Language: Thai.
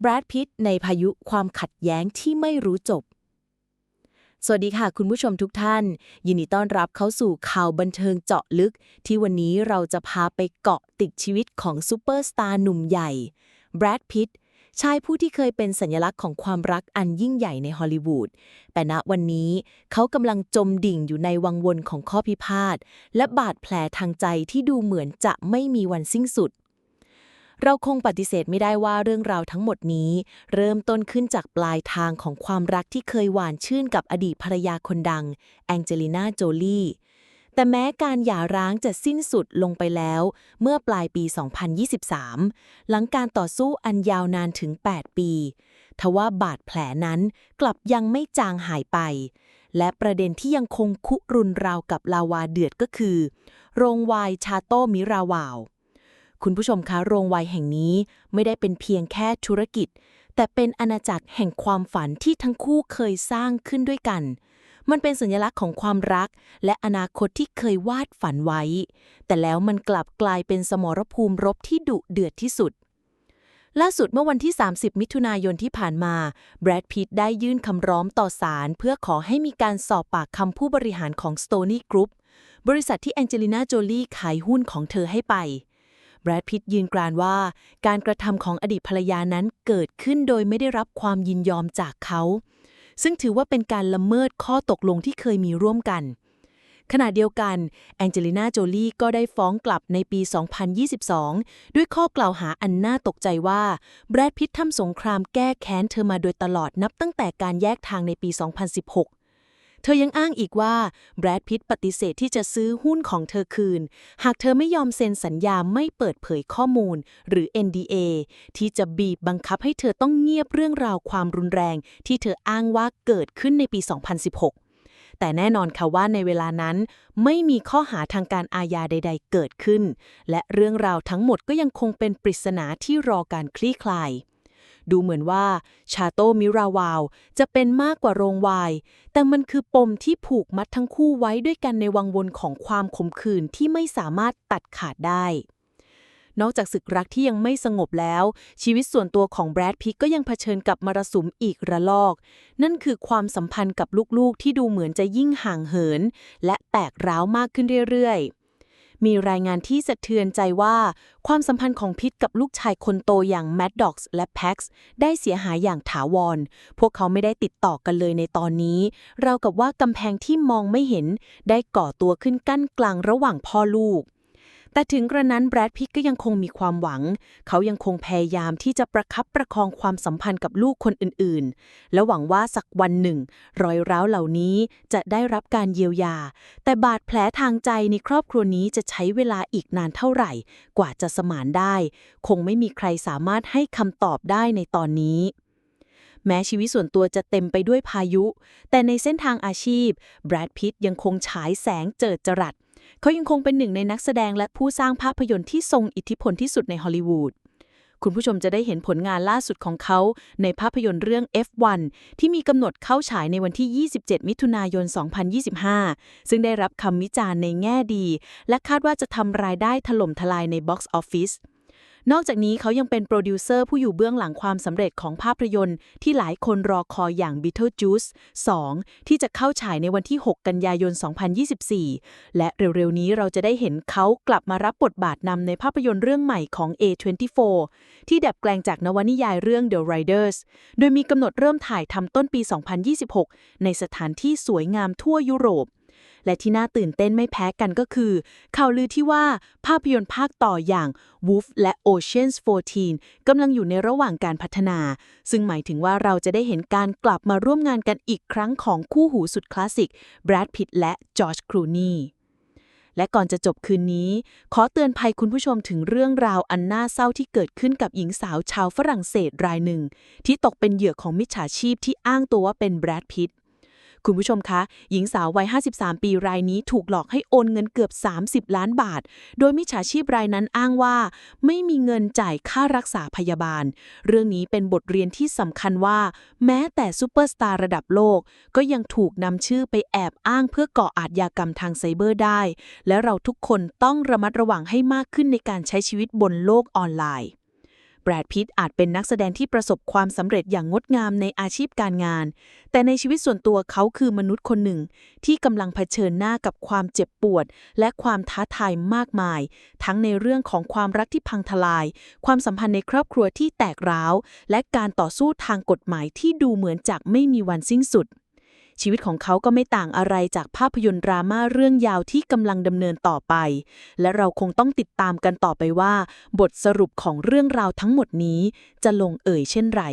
แบรดพิตในพายุความขัดแย้งที่ไม่รู้จบ สวัสดีค่ะ คุณผู้ชมทุกท่าน ยินดีต้อนรับเข้าสู่ข่าวบันเทิงเจาะลึก ที่วันนี้เราจะพาไปเกาะติดชีวิตของซูเปอร์สตาร์หนุ่มใหญ่แบรดพิตชายผู้ที่เคยเป็นสัญลักษณ์ของความรักอันยิ่งใหญ่ในฮอลลีวูด แต่ณวันนี้เขากำลังจมดิ่งอยู่ในวังวนของข้อพิพาท และบาดแผลทางใจที่ดูเหมือนจะไม่มีวันสิ้นสุด เราคงปฏิเสธไม่ได้ว่าเรื่องราวทั้งหมดนี้ เริ่มต้นขึ้นจากปลายทางของความรักที่เคยหวานชื่นกับอดีตภรรยาคนดัง แองเจลิน่าโจลีแต่แม้การหย่าร้างจะสิ้นสุดลงไปแล้ว เมื่อปลายปี 2023 หลังการต่อสู้อันยาวนานถึง 8 ปีทว่าบาดแผลนั้นกลับยังไม่จางหายไป และประเด็นที่ยังคงคุรุนราวกับลาวาเดือดก็คือ โรงวน์ชาโตมิราวาว คุณผู้ชมคะโรงไวน์แห่งนี้ไม่ได้เป็นเพียงแค่ธุรกิจ แต่เป็นอาณาจักรแห่งความฝันที่ทั้งคู่เคยสร้างขึ้นด้วยกัน มันเป็นสัญลักษณ์ของความรัก และอนาคตที่เคยวาดฝันไว้ แต่แล้วมันกลับกลายเป็นสมรภูมิรบที่ดุเดือดที่สุดล่าสุดเมื่อวันที่ 30 มิถุนายนที่ผ่านมา แบรดพิตได้ยื่นคำร้องต่อศาลเพื่อขอให้มีการสอบปากคำผู้บริหารของ Stony Group บริษัทที่แองเจลิน่าโจลีขายหุ้นของเธอให้ไป แบรดพิตยืนกรานว่า การกระทำของอดีตภรรยานั้นเกิดขึ้นโดยไม่ได้รับความยินยอมจากเขา ซึ่งถือว่าเป็นการละเมิดข้อตกลงที่เคยมีร่วมกัน ขณะเดียวกันแองเจลิน่าโจลีก็ได้ฟ้องกลับในปี 2022 ด้วยข้อกล่าวหาอันน่าตกใจว่า แบรดพิตทำสงครามแก้แค้นเธอมาโดยตลอดนับตั้งแต่การแยกทางในปี 2016 เธอยังอ้างอีกว่าแบรดพิตปฏิเสธที่จะซื้อหุ้นของเธอคืน หากเธอไม่ยอมเซ็นสัญญาไม่เปิดเผยข้อมูล หรือ NDA ที่จะบีบบังคับให้เธอต้องเงียบเรื่องราวความรุนแรง ที่เธออ้างว่าเกิดขึ้นในปี 2016แต่แน่นอนค่ะว่าในเวลานั้นไม่มีข้อหาทางการอาญาใด ๆ เกิดขึ้น และเรื่องราวทั้งหมดก็ยังคงเป็นปริศนาที่รอการคลี่คลาย ดูเหมือนว่าชาโตมิราวาว จะเป็นมากกว่าโรงวาย แต่มันคือปมที่ผูกมัดทั้งคู่ไว้ด้วยกันในวังวนของความขมขื่นที่ไม่สามารถตัดขาดได้ นอกจากศึกรักที่ยังไม่สงบแล้ว ชีวิตส่วนตัวของแบรดพิกก็ยังเผชิญกับมรสุมอีกระลอก นั่นคือความสัมพันธ์กับลูกๆที่ดูเหมือนจะยิ่งห่างเหิน และแตกร้าวมากขึ้นเรื่อยๆ มีรายงานที่สะเทือนใจว่า ความสัมพันธ์ของพิทกับลูกชายคนโตอย่างแมดด็อกส์และแพ็กส์ได้เสียหายอย่างถาวร พวกเขาไม่ได้ติดต่อกันเลยในตอนนี้ เรากับว่ากำแพงที่มองไม่เห็นได้ก่อตัวขึ้นกั้นกลางระหว่างพ่อลูก แต่ถึงกระนั้นแบรดพิตก็ยังคงมีความหวัง เขายังคงพยายามที่จะประคับประคองความสัมพันธ์กับลูกคนอื่นๆ และหวังว่าสักวันหนึ่ง รอยร้าวเหล่านี้จะได้รับการเยียวยา แต่บาดแผลทางใจในครอบครัวนี้จะใช้เวลาอีกนานเท่าไหร่ กว่าจะสมานได้ คงไม่มีใครสามารถให้คำตอบได้ในตอนนี้แม้ชีวิตส่วนตัวจะเต็มไปด้วยพายุ แต่ในเส้นทางอาชีพ แบรดพิตยังคงฉายแสงเจิดจรัส เขายังคงเป็นหนึ่งในนักแสดงและผู้สร้างภาพยนตร์ที่ทรงอิทธิพลที่สุดในฮอลลีวูดคุณผู้ชมจะได้เห็นผลงานล่าสุดของเขาในภาพยนตร์เรื่อง F1 ที่มีกำหนดเข้าฉายในวันที่ 27 มิถุนายน 2025 ซึ่งได้รับคำวิจารณ์ในแง่ดี และคาดว่าจะทำรายได้ถล่มทลายในบ็อกซ์ออฟฟิศ นอกจากนี้เขายังเป็นโปรดิวเซอร์ผู้อยู่เบื้องหลังความสำเร็จของภาพยนตร์ ที่หลายคนรอคอยอย่าง Beetlejuice 2 ที่จะเข้าฉายในวันที่ 6 กันยายน 2024 และเร็วๆนี้เราจะได้เห็นเขากลับมารับบทบาทนำในภาพยนตร์เรื่องใหม่ของ A24 ที่ดับแปลงจากนวนิยายเรื่อง The Riders โดยมีกำหนดเริ่มถ่ายทำต้นปี 2026 ในสถานที่สวยงามทั่วยุโรป และที่น่าตื่นเต้นไม่แพ้กันก็คือข่าวลือที่ว่าภาพยนตร์ภาคต่ออย่าง Wolf และ Oceans 14กำลังอยู่ในระหว่างการพัฒนา ซึ่งหมายถึงว่าเราจะได้เห็นการกลับมาร่วมงานกันอีกครั้งของคู่หูสุดคลาสสิกแบรดพิตและจอร์จครูนีและก่อนจะจบคืนนี้ ขอเตือนภัยคุณผู้ชมถึงเรื่องราวอันน่าเศร้าที่เกิดขึ้นกับหญิงสาวชาวฝรั่งเศสรายหนึ่ง ที่ตกเป็นเหยื่อของมิจฉาชีพที่อ้างตัวว่าเป็นแบรดพิต คุณผู้ชมคะ หญิงสาววัย 53 ปีรายนี้ถูกหลอกให้โอนเงินเกือบ 30 ล้านบาท โดยมิจฉาชีพรายนั้นอ้างว่า ไม่มีเงินจ่ายค่ารักษาพยาบาล เรื่องนี้เป็นบทเรียนที่สำคัญว่า แม้แต่ซูเปอร์สตาร์ระดับโลก ก็ยังถูกนำชื่อไปแอบอ้างเพื่อก่ออาชญากรรมทางไซเบอร์ได้ และเราทุกคนต้องระมัดระวังให้มากขึ้นในการใช้ชีวิตบนโลกออนไลน์ แบรดพิตต์อาจเป็นนักแสดงที่ประสบความสำเร็จอย่างงดงามในอาชีพการงาน แต่ในชีวิตส่วนตัวเขาคือมนุษย์คนหนึ่ง ที่กำลังเผชิญหน้ากับความเจ็บปวด และความท้าทายมากมาย ทั้งในเรื่องของความรักที่พังทลาย ความสัมพันธ์ในครอบครัวที่แตกร้าว และการต่อสู้ทางกฎหมายที่ดูเหมือนจากไม่มีวันสิ้นสุด ชีวิตของเขาก็ไม่ต่างอะไรจากภาพยนตร์ดราม่าเรื่องยาวที่กำลังดำเนินต่อไป และเราคงต้องติดตามกันต่อไปว่า บทสรุปของเรื่องราวทั้งหมดนี้จะลงเอ่ยเช่นไร